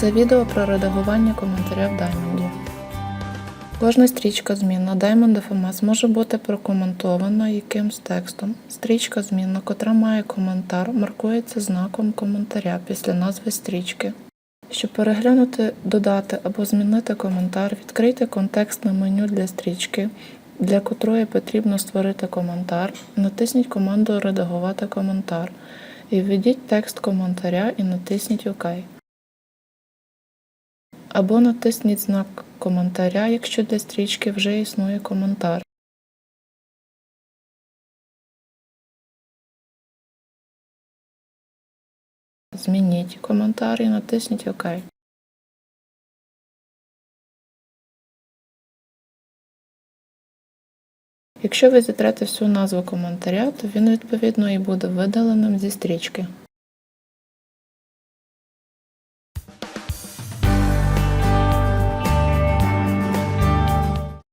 Це відео про редагування коментаря в Diamond. Кожна стрічка змінна Diamond FMS може бути прокоментована якимсь текстом. Стрічка змінна, котра має коментар, маркується знаком коментаря після назви стрічки. Щоб переглянути, додати або змінити коментар, відкрийте контекстне меню для стрічки, для котрої потрібно створити коментар. Натисніть команду Редагувати коментар і введіть текст коментаря і натисніть ОК. Або натисніть знак коментаря, якщо для стрічки вже існує коментар. Змініть коментар і натисніть ОК. Якщо ви зітрете всю назву коментаря, то він відповідно і буде видаленим зі стрічки.